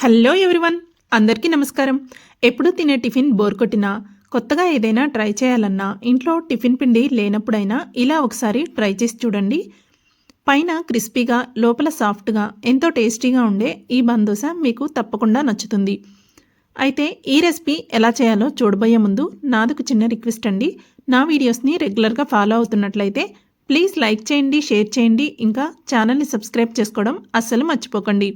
Hello everyone అందరికీ నమస్కారం. ఎప్పుడు తినే టిఫిన్ బోర్ కొట్టినా కొత్తగా ఏదైనా ట్రై చేయాలన్నా ఇంట్లో టిఫిన్ పిండి లేనప్పుడైనా ఇలా ఒకసారి ట్రై చేసి చూడండి. పైన క్రిస్పీగా లోపల సాఫ్ట్గా ఎంతో టేస్టీగా ఉండే ఈ బందోస మీకు తప్పకుండా నచ్చుతుంది. అయితే ఈ రెసిపీ ఎలా చేయాలో చూడబోయే ముందు నాదొక చిన్న రిక్వెస్ట్ అండి. నా వీడియోస్ని రెగ్యులర్గా ఫాలో అవుతున్నట్లయితే ప్లీజ్ లైక్ చేయండి షేర్ చేయండి ఇంకా ఛానల్ని సబ్స్క్రైబ్ చేసుకోవడం అస్సలు మర్చిపోకండి.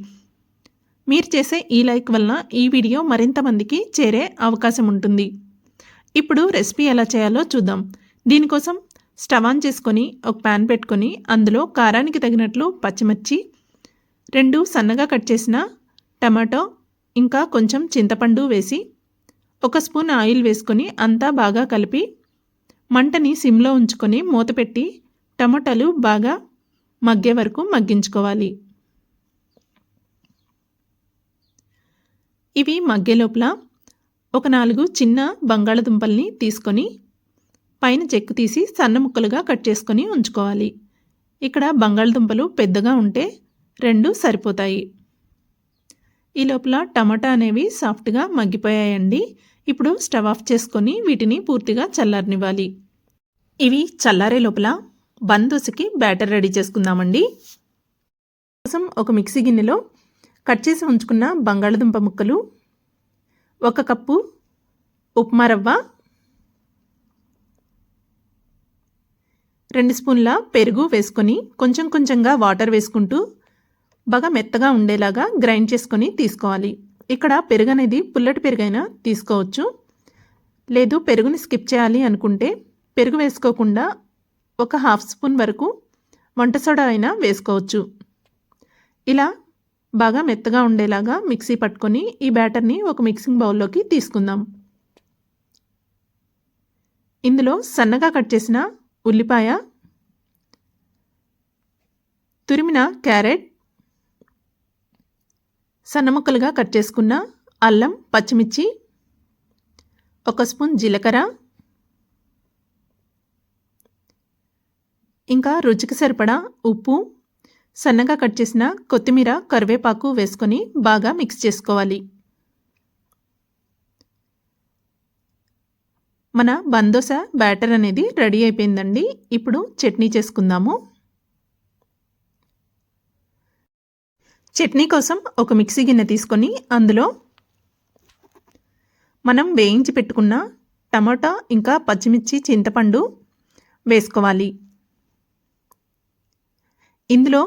మీరు చేసే ఈ లైక్ వలన ఈ వీడియో మరింత మందికి చేరే అవకాశం ఉంటుంది. ఇప్పుడు రెసిపీ ఎలా చేయాలో చూద్దాం. దీనికోసం స్టవ్ ఆన్ చేసుకొని ఒక ప్యాన్ పెట్టుకొని అందులో కారానికి తగినట్లు పచ్చిమిర్చి రెండు సన్నగా కట్ చేసిన టమాటో ఇంకా కొంచెం చింతపండు వేసి ఒక స్పూన్ ఆయిల్ వేసుకొని అంతా బాగా కలిపి మంటని సిమ్లో ఉంచుకొని మూత పెట్టి టమాటాలు బాగా మగ్గే వరకు మగ్గించుకోవాలి. ఇవి మగ్గే లోపల ఒక నాలుగు చిన్న బంగాళదుంపల్ని తీసుకొని పైన చెక్కు తీసి సన్న ముక్కలుగా కట్ చేసుకొని ఉంచుకోవాలి. ఇక్కడ బంగాళదుంపలు పెద్దగా ఉంటే రెండు సరిపోతాయి. ఈ లోపల టమాటా అనేవి సాఫ్ట్గా మగ్గిపోయాయండి. ఇప్పుడు స్టవ్ ఆఫ్ చేసుకొని వీటిని పూర్తిగా చల్లారనివ్వాలి. ఇవి చల్లారే లోపల బందోసకి బ్యాటర్ రెడీ చేసుకుందామండి. కోసం ఒక మిక్సీ గిన్నెలో కట్ చేసి ఉంచుకున్న బంగాళదుంప ముక్కలు ఒక కప్పు ఉప్మా రవ్వ రెండు స్పూన్ల పెరుగు వేసుకొని కొంచెం కొంచెంగా వాటర్ వేసుకుంటూ బాగా మెత్తగా ఉండేలాగా గ్రైండ్ చేసుకొని తీసుకోవాలి. ఇక్కడ పెరుగు అనేది పుల్లటి పెరుగైనా తీసుకోవచ్చు. లేదు పెరుగుని స్కిప్ చేయాలి అనుకుంటే పెరుగు వేసుకోకుండా ఒక హాఫ్ స్పూన్ వరకు వంట సోడా అయినా వేసుకోవచ్చు. ఇలా బాగా మెత్తగా ఉండేలాగా మిక్సీ పట్టుకొని ఈ బ్యాటర్ని ఒక మిక్సింగ్ బౌల్లోకి తీసుకుందాం. ఇందులో సన్నగా కట్ చేసిన ఉల్లిపాయ తురిమిన క్యారెట్ సన్న ముక్కలుగా కట్ చేసుకున్న అల్లం పచ్చిమిర్చి ఒక స్పూన్ జీలకర్ర ఇంకా రుచికి సరిపడా ఉప్పు సన్నగా కట్ చేసిన కొత్తిమీర కరివేపాకు వేసుకొని బాగా మిక్స్ చేసుకోవాలి. మన బందోస బ్యాటర్ అనేది రెడీ అయిపోయిందండి. ఇప్పుడు చట్నీ చేసుకుందాము. చట్నీ కోసం ఒక మిక్సీ గిన్నె తీసుకొని అందులో మనం వేయించి పెట్టుకున్న టమాటా ఇంకా పచ్చిమిర్చి చింతపండు వేసుకోవాలి. ఇందులో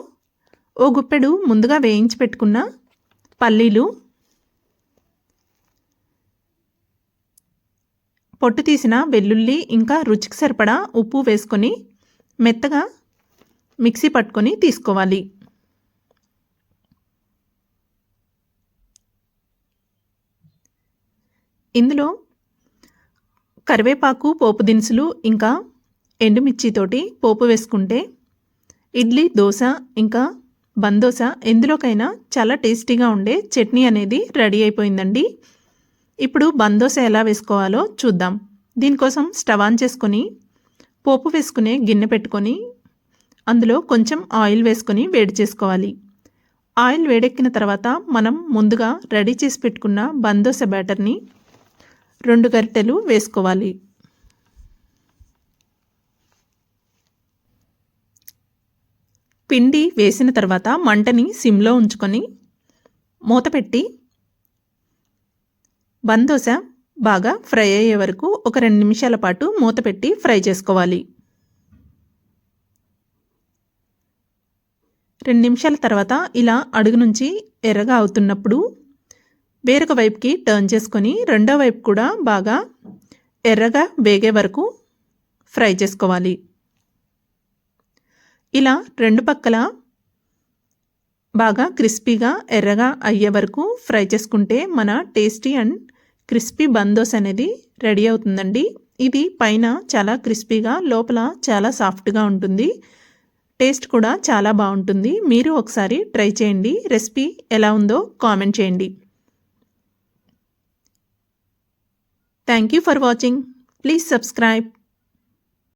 ఓ గుప్పెడు ముందుగా వేయించి పెట్టుకున్న పల్లీలు పొట్టు తీసిన వెల్లుల్లి ఇంకా రుచికి సరిపడా ఉప్పు వేసుకొని మెత్తగా మిక్సీ పట్టుకొని తీసుకోవాలి. ఇందులో కరివేపాకు పోపు దినుసులు ఇంకా ఎండుమిర్చితోటి పోపు వేసుకుంటే ఇడ్లీ దోశ ఇంకా బందోస ఎందులోకైనా చాలా టేస్టీగా ఉండే చట్నీ అనేది రెడీ అయిపోయిందండి. ఇప్పుడు బందోస ఎలా వేసుకోవాలో చూద్దాం. దీనికోసం స్టవ్ ఆన్ చేసుకొని పోపు వేసుకునే గిన్నె పెట్టుకొని అందులో కొంచెం ఆయిల్ వేసుకొని వేడి చేసుకోవాలి. ఆయిల్ వేడెక్కిన తర్వాత మనం ముందుగా రెడీ చేసి పెట్టుకున్న బందోస బ్యాటర్ని రెండు గరిటెలు వేసుకోవాలి. పిండి వేసిన తర్వాత మంటని సిమ్లో ఉంచుకొని మూత పెట్టి బందోస బాగా ఫ్రై అయ్యే వరకు ఒక రెండు నిమిషాల పాటు మూత పెట్టి ఫ్రై చేసుకోవాలి. రెండు నిమిషాల తర్వాత ఇలా అడుగు నుంచి ఎర్రగా అవుతున్నప్పుడు వేరొక వైపుకి టర్న్ చేసుకొని రెండో వైపు కూడా బాగా ఎర్రగా వేగే వరకు ఫ్రై చేసుకోవాలి. ఇలా రెండు పక్కల బాగా క్రిస్పీగా ఎర్రగా అయ్యే వరకు ఫ్రై చేసుకుంటే మన టేస్టీ అండ్ క్రిస్పీ బందోస్ అనేది రెడీ అవుతుందండి. ఇది పైన చాలా క్రిస్పీగా లోపల చాలా సాఫ్ట్గా ఉంటుంది. టేస్ట్ కూడా చాలా బాగుంటుంది. మీరు ఒకసారి ట్రై చేయండి. రెసిపీ ఎలా ఉందో కామెంట్ చేయండి. Thank you for watching please subscribe